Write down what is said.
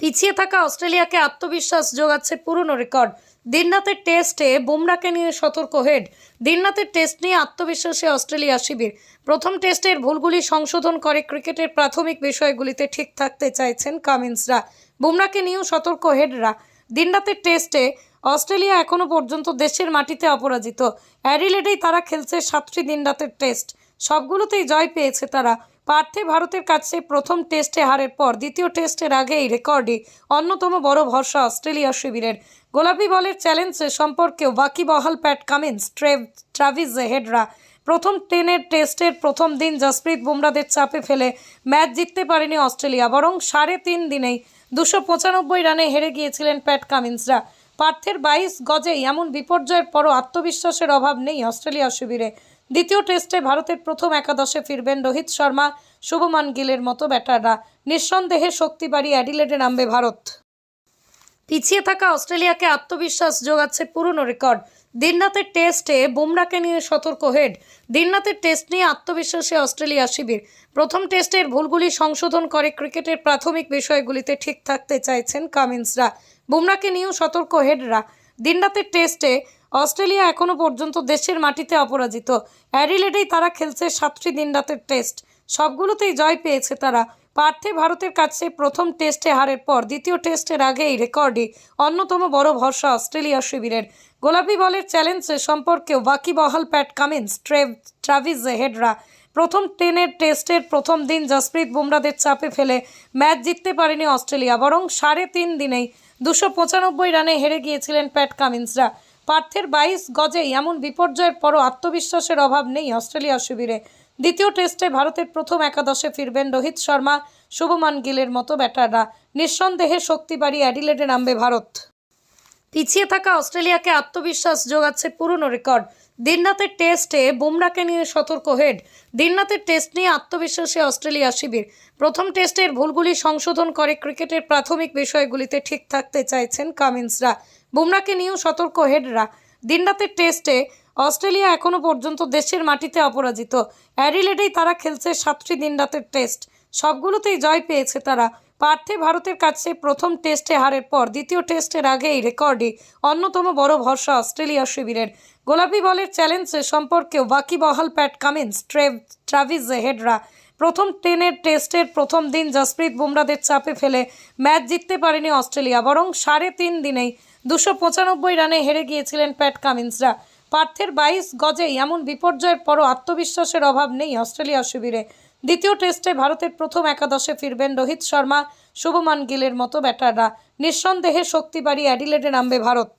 পিছিয়ে থাকা অস্ট্রেলিয়াকে আত্মবিশ্বাস যোগাচ্ছে পুরনো রেকর্ড। দিনরাতের টেস্টে বুমরাকে নিয়ে সতর্ক হেড। দিনরাতের টেস্ট নিয়ে আত্মবিশ্বাসে অস্ট্রেলিয়া শিবির। প্রথম টেস্টের ভুলগুলি সংশোধন করে ক্রিকেটের প্রাথমিক বিষয়গুলিতে ঠিক থাকতে চাইছেন কামিন্সরা। বুমরাকে নিয়েও সতর্ক হেডরা। দিনরাতের টেস্টে অস্ট্রেলিয়া এখনও পর্যন্ত দেশের মাটিতে অপরাজিত। অ্যাডিলেডেই তারা খেলছে সাতটি দিনরাতের টেস্ট। সবগুলোতেই জয় পেয়েছে তারা। পার্থে ভারতের কাছে প্রথম টেস্টে হারের পর দ্বিতীয় টেস্টের আগে এই রেকর্ডই অন্যতম বড় ভরসা অস্ট্রেলিয়া শিবিরের। গোলাপি বলের চ্যালেঞ্জে সম্পর্কেও ওয়াকিবহাল প্যাট কামিন্স, ট্রেভ, ট্রাভিস হেডরা প্রথম টেনের টেস্টের প্রথম দিন জসপ্রীত বুমরাদের চাপে ফেলে ম্যাচ জিততে পারেনি অস্ট্রেলিয়া, বরং সাড়ে তিন দিনেই দুশো পঁচানব্বই রানে হেরে গিয়েছিলেন প্যাট কামিন্সরা। পার্থের বাইশ গজেই এমন বিপর্যয়ের পরও আত্মবিশ্বাসের অভাব নেই অস্ট্রেলিয়া শিবিরে। দ্বিতীয় টেস্টে ভারতের প্রথম একাদশে ফিরবেন রোহিত শর্মা। শুভমান গিলের মতো ব্যাটাররা। নিঃসন্দেহে শক্তি বাড়িয়ে অ্যাডিলেডে নামবে ভারত। পিছিয়ে থাকা অস্ট্রেলিয়াকে আত্মবিশ্বাস যোগাচ্ছে পুরনো রেকর্ড। দিনরাতের টেস্টে বুমরাকে নিয়ে সতর্ক হেড। দিনরাতের টেস্ট নিয়ে আত্মবিশ্বাসী অস্ট্রেলিয়া শিবির। প্রথম টেস্টের ভুলগুলি সংশোধন করে ক্রিকেটের প্রাথমিক বিষয়গুলিতে ঠিক থাকতে চাইছেন কামিন্সরা। বুমরাকে নিয়েও সতর্ক হেডরা। দিনরাতের টেস্টে অস্ট্রেলিয়া এখনও পর্যন্ত দেশের মাটিতে অপরাজিত। অ্যাডিলেডেই তারা খেলছে সাতটি দিনরাতের টেস্ট। সবগুলোতেই জয় পেয়েছে তারা। পার্থে ভারতের কাছে প্রথম টেস্টে হারের পর দ্বিতীয় টেস্টের আগে এই রেকর্ডই অন্যতম বড় ভরসা অস্ট্রেলিয়া শিবিরের। গোলাপি বলের চ্যালেঞ্জে সম্পর্কেও ওয়াকিবহাল প্যাট কামিন্স, ট্রেভ, ট্রাভিস হেডরা। প্রথম টেনের টেস্টের প্রথম দিন জসপ্রীত বুমরাদের চাপে ফেলে ম্যাচ জিততে পারেনি অস্ট্রেলিয়া, বরং সাড়ে তিন দিনেই দুশো পঁচানব্বই রানে হেরে গিয়েছিলেন প্যাট কামিন্সরা। পার্থের বাইশ গজেই এমন বিপর্যয়ের পরও আত্মবিশ্বাসের অভাব নেই অস্ট্রেলিয়া শিবিরে। দ্বিতীয় টেস্টে ভারতের প্রথম একাদশে ফিরবেন রোহিত শর্মা, শুভমান গিলের মতো ব্যাটাররা। নিঃসন্দেহে শক্তি বাড়িয়ে অ্যাডিলেডে নামবে ভারত। পিছিয়ে থাকা অস্ট্রেলিয়াকে আত্মবিশ্বাস যোগাচ্ছে পুরনো রেকর্ড। দিনরাতের টেস্টে বুমরাকে নিয়ে সতর্ক হেড। দিনরাতের টেস্ট নিয়ে আত্মবিশ্বাসী অস্ট্রেলিয়া শিবির। প্রথম টেস্টের ভুলগুলি সংশোধন করে ক্রিকেটের প্রাথমিক বিষয়গুলিতে ঠিক থাকতে চাইছেন কামিন্সরা। বুমরাকে নিয়েও সতর্ক হেডরা। দিনরাতের টেস্টে অস্ট্রেলিয়া এখনও পর্যন্ত দেশের মাটিতে অপরাজিত। অ্যাডিলেডেই তারা খেলছে সাতটি দিনরাতের টেস্ট। সবগুলোতেই জয় পেয়েছে তারা। পার্থে ভারতের কাছে প্রথম টেস্টে হারের পর দ্বিতীয় টেস্টের আগেই রেকর্ডে অন্যতম বড় ভরসা অস্ট্রেলিয়া শিবিরের। গোলাপি বলের চ্যালেঞ্জে সম্পর্কেও ওয়াকিবহাল প্যাট কামিন্স, ট্রেভ, ট্রাভিস হেডরা প্রথম টেনের টেস্টের প্রথম দিন জসপ্রীত বুমরাদের চাপে ফেলে ম্যাচ জিততে পারেনি অস্ট্রেলিয়া, বরং সাড়ে তিন দিনেই দুশো পঁচানব্বই রানে হেরে গিয়েছিলেন প্যাট কামিন্সরা। পার্থের বাইশ গজেই এমন বিপর্যয়ের পরও আত্মবিশ্বাসের অভাব নেই অস্ট্রেলিয়া শিবিরে। দ্বিতীয় টেস্টে ভারতের প্রথম একাদশে ফিরবেন রোহিত শর্মা, শুভমান গিলের মতো ব্যাটাররা। নিঃসন্দেহে শক্তি বাড়িয়ে অ্যাডিলেডে নামবে ভারত।